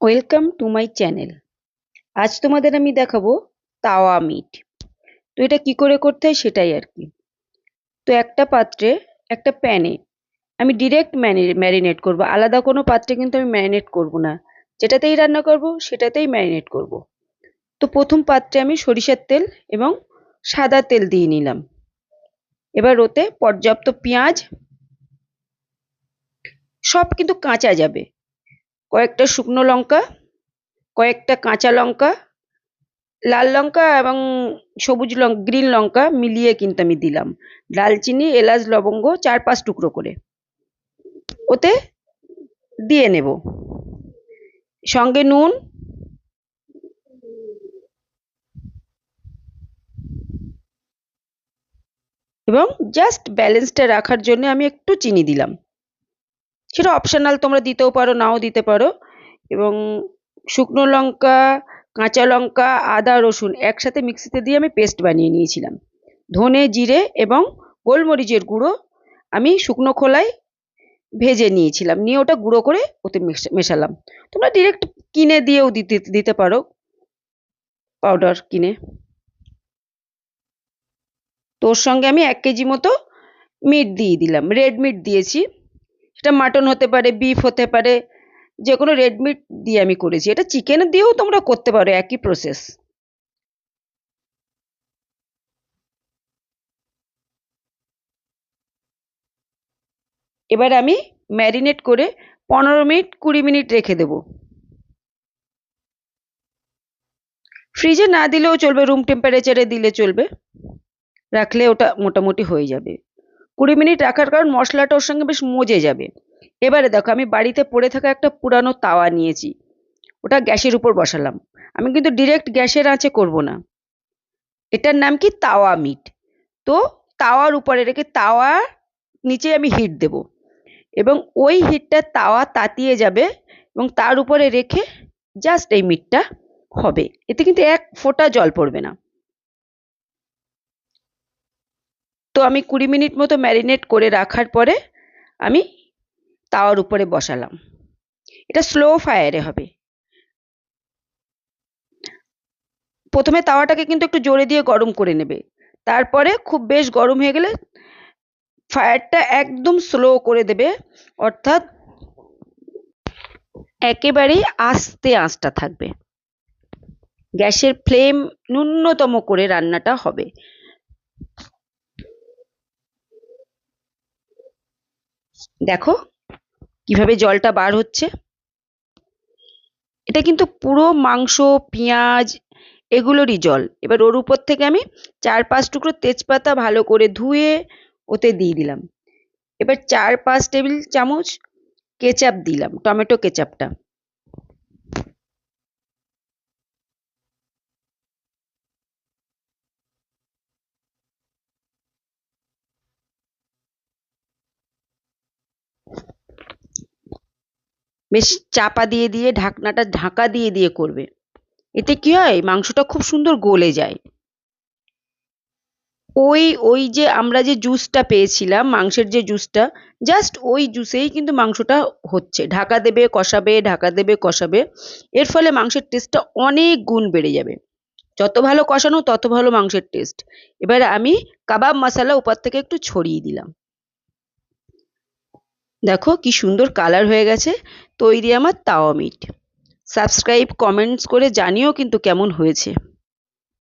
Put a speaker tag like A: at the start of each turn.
A: Welcome to my channel আজ তোমাদের আমি দেখাবো তাওয়া মিট তো এটা কি করে করতে হয় সেটাই আর কি। তো একটা পাত্রে একটা প্যানে আমি ডিরেক্ট ম্যারিনেট করব। আলাদা কোনো পাত্রে কিন্তু আমি ম্যারিনেট করব না। যেটাতেই রান্না করব, সেটাতেই ম্যারিনেট করব। তো প্রথম পাত্রে আমি সরিষার তেল এবং সাদা তেল দিয়ে নিলাম। এবার ওতে পর্যাপ্ত পেঁয়াজ, সব কিন্তু কাঁচা যাবে। কয়েকটা শুকনো লঙ্কা, কয়েকটা কাঁচা লঙ্কা, লাল লঙ্কা এবং সবুজ লঙ্কা গ্রিন লঙ্কা মিলিয়ে কিন্তু আমি দিলাম। দালচিনি এলাচ, লবঙ্গ চার পাঁচ টুকরো করে। ওতে দিয়ে নেব। সঙ্গে নুন, এবং জাস্ট ব্যালেন্সটা রাখার জন্য আমি একটু চিনি দিলাম। সেটা অপশনাল তোমরা দিতেও পারো, নাও দিতে পারো। এবং শুকনো লঙ্কা, কাঁচা লঙ্কা, আদা, রসুন একসাথে মিক্সিতে দিয়ে আমি পেস্ট বানিয়ে নিয়েছিলাম। ধনে, জিরে এবং গোলমরিচের গুঁড়ো আমি শুকনো খোলায় ভেজে নিয়েছিলাম। নিয়ে ওটা গুঁড়ো করে ওতে মেশালাম। তোমরা ডিরেক্ট কিনে দিয়েও দিতে দিতে পারো পাউডার কিনে। তোর সঙ্গে আমি এক কেজি মতো মিট দিয়ে দিলাম। রেড মিট দিয়েছি। সেটা মাটন হতে পারে বিফ হতে পারে যে কোনো রেড মিট দিয়ে আমি করেছি। এটা চিকেন দিয়েও তোমরা করতে পারো, একই প্রসেস এবার আমি ম্যারিনেট করে পনেরো মিনিট কুড়ি মিনিট রেখে দেব। ফ্রিজে না দিলেও চলবে রুম টেম্পারেচারে দিলে চলবে। রাখলে ওটা মোটামুটি হয়ে যাবে। কুড়ি মিনিট রাখার কারণ মশলাটা ওর সঙ্গে বেশ মজে যাবে। এবারে দেখো, আমি বাড়িতে পড়ে থাকা একটা পুরানো তাওয়া নিয়েছি। ওটা গ্যাসের উপর বসালাম। আমি কিন্তু ডিরেক্ট গ্যাসের আঁচে করব না। এটার নাম কি? তাওয়া মিট। তো তাওয়ার উপরে রেখে তাওয়া নিচে আমি হিট দেব। এবং ওই হিটটা তাওয়া তাতিয়ে যাবে এবং তার উপরে রেখে জাস্ট এই মিটটা হবে। এতে কিন্তু এক ফোঁটা জল পড়বে না। তো আমি কুড়ি মিনিট মতো ম্যারিনেট করে রাখার পরে আমি তাওয়ার উপরে বসালাম। এটা স্লো ফায়ারে হবে। প্রথমে তাওয়াটাকে কিন্তু একটু জোরে দিয়ে গরম করে নেবে। তারপরে খুব বেশ গরম হয়ে গেলে ফায়ারটা একদম স্লো করে দেবে। অর্থাৎ একেবারেই আস্তে আঁচটা থাকবে। গ্যাসের ফ্লেম ন্যূনতম করে রান্নাটা হবে। দেখো কীভাবে জলটা বার হচ্ছে। এটা কিন্তু পুরো মাংস, পেঁয়াজ এগুলোরই জল। এবার ওর উপর থেকে আমি চার পাঁচ টুকরো তেজপাতা ভালো করে ধুয়ে ওতে দিয়ে দিলাম। এবার চার পাঁচ টেবিল চামচ কেচাপ দিলাম, টমেটো কেচাপটা। বেশ চাপা দিয়ে দিয়ে, ঢাকনাটা ঢাকা দিয়ে দিয়ে করবে। এতে কি হয়? মাংসটা খুব সুন্দর গলে যায়। ওই ওই যে আমরা যে জুসটা পেয়েছিলাম, মাংসের যে জুসটা জাস্ট ওই জুসেই কিন্তু মাংসটা হচ্ছে। ঢাকা দেবে, কষাবে, ঢাকা দেবে, কষাবে। এর ফলে মাংসের টেস্টটা অনেক গুণ বেড়ে যাবে। যত ভালো কষানো, তত ভালো মাংসের টেস্ট এবার আমি কাবাব মশলা উপর থেকে একটু ছড়িয়ে দিলাম। দেখো কি সুন্দর কালার হয়ে গেছে। তৈরি আমার তাওয়া মিট সাবস্ক্রাইব কমেন্টস করে জানিও কিন্তু কেমন হয়েছে।